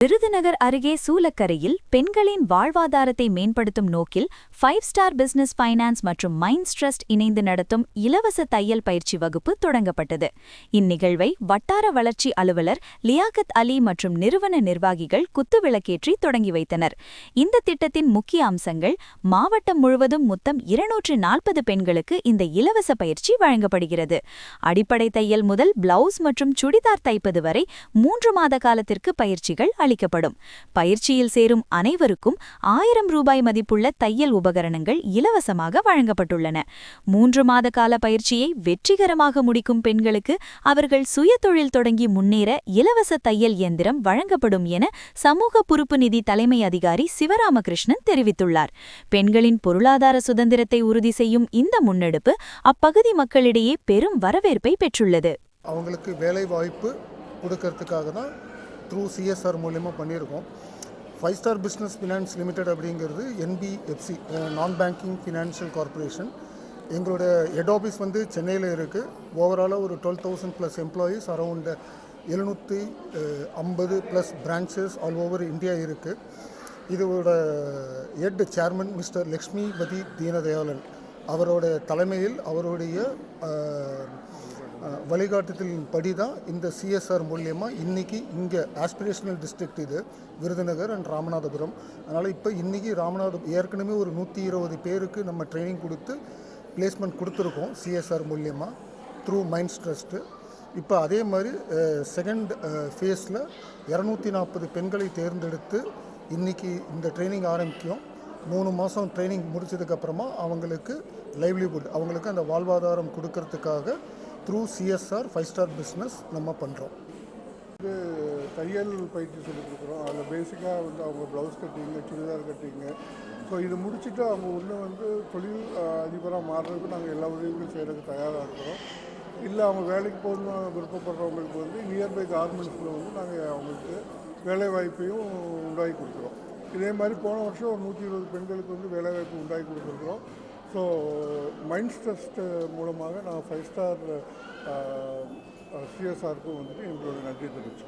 விருதுநகர் அருகே சூலக்கரையில் பெண்களின் வாழ்வாதாரத்தை மேம்படுத்தும் நோக்கில் ஃபைவ் ஸ்டார் பிசினஸ் ஃபைனான்ஸ் மற்றும் மைண்ட்ஸ் ட்ரஸ்ட் இணைந்து நடத்தும் இலவச தையல் பயிற்சி வகுப்பு தொடங்கப்பட்டது. இந்நிகழ்வை வட்டார வளர்ச்சி அலுவலர் லியாகத் அலி மற்றும் நிறுவன நிர்வாகிகள் குத்துவிளக்கேற்றி தொடங்கி வைத்தனர். இந்த திட்டத்தின் முக்கிய அம்சங்கள் மாவட்டம் முழுவதும் மொத்தம் இருநூற்று நாற்பது பெண்களுக்கு இந்த இலவச பயிற்சி வழங்கப்படுகிறது. அடிப்படை தையல் முதல் பிளவுஸ் மற்றும் சுடிதார் தைப்பது வரை மூன்று மாத காலத்திற்கு பயிற்சிகள் அளிக்கப்படும். பயிற்சியில் சேரும் அனைவருக்கும் ஆயிரம் ரூபாய் மதிப்புள்ள தையல் உபகரணங்கள் இலவசமாக வழங்கப்பட்டுள்ளன. மூன்று மாத கால பயிற்சியை வெற்றிகரமாக முடிக்கும் பெண்களுக்கு அவர்கள் சுயதொழில் தொடங்கி முன்னேற இலவச தையல் இயந்திரம் வழங்கப்படும் என சமூக பொறுப்பு நிதி தலைமை அதிகாரி சிவராமகிருஷ்ணன் தெரிவித்துள்ளார். பெண்களின் பொருளாதார சுதந்திரத்தை உறுதி செய்யும் இந்த முன்னெடுப்பு அப்பகுதி மக்களிடையே பெரும் வரவேற்பை பெற்றுள்ளது. அவங்களுக்கு வேலை வாய்ப்பு கொடுக்கறதுக்காக தான் த்ரூ சிஎஸ்ஆர் மூலியமாக பண்ணியிருக்கோம். Five star business finance limited அப்படிங்கிறது NBFC non banking financial corporation எங்களோட ஹெட் ஆஃபீஸ் வந்து சென்னையில் இருக்குது ஓவராலாக ஒரு twelve thousand plus employees around எழுநூற்றி ஐம்பது plus branches all over India இருக்குது இதோட head chairman mister Lakshmipathy Deenadayalan அவரோட தலைமையில் அவருடைய வழிகாட்டுதலின் படி தான் இந்த சிஎஸ்ஆர் மூலியமாக இன்றைக்கி இங்கே ஆஸ்பிரேஷனல் டிஸ்ட்ரிக்ட் இது விருதுநகர் அண்ட் ராமநாதபுரம். அதனால் இப்போ இன்றைக்கி ராமநாதபுரம் ஏற்கனவே ஒரு நூற்றி இருபது பேருக்கு நம்ம ட்ரைனிங் கொடுத்து பிளேஸ்மெண்ட் கொடுத்துருக்கோம் சிஎஸ்ஆர் மூலியமாக த்ரூ மைண்ட்ஸ் ட்ரஸ்ட்டு இப்போ அதே மாதிரி செகண்ட் ஃபேஸில் இரநூத்தி நாற்பது பெண்களை தேர்ந்தெடுத்து இன்றைக்கி இந்த ட்ரைனிங் ஆரம்பிக்கும். மூணு மாதம் ட்ரைனிங் முடித்ததுக்கப்புறமா அவங்களுக்கு லைவ்லிஹுட் அவங்களுக்கு அந்த வாழ்வாதாரம் கொடுக்கறதுக்காக through CSR five star business நம்ம பண்ணுறோம் இது தையல் பயிற்சி சொல்லி கொடுக்குறோம். அதில் பேசிக்காக வந்து அவங்க ப்ளவுஸ் கட்டிங்க சுடிதார் கட்டிங்க ஸோ இது முடிச்சுட்டு அவங்க ஒன்று வந்து தொழில் அதிபராக மாறுறதுக்கு நாங்கள் எல்லா உதவிகளும் செய்கிறதுக்கு தயாராக இருக்கிறோம். இல்லை அவங்க வேலைக்கு போகணும்னு விருப்பப்படுறவங்களுக்கு வந்து நியர்பை கார்மெண்ட்ஸில் வந்து நாங்கள் அவங்களுக்கு வேலை வாய்ப்பையும் உண்டாக்கி கொடுக்குறோம். இதே மாதிரி போன வருஷம் ஒரு நூற்றி இருபது பெண்களுக்கு வந்து வேலைவாய்ப்பு உண்டாகி கொடுத்துருக்குறோம். ஸோ மைண்ட்ஸ் ட்ரஸ்ட் மூலமாக நான் ஃபைவ் ஸ்டார் சிஎஸ்ஆருக்கும் வந்துட்டு எங்களோட நன்றி தெரிவிச்சுக்கிறோம்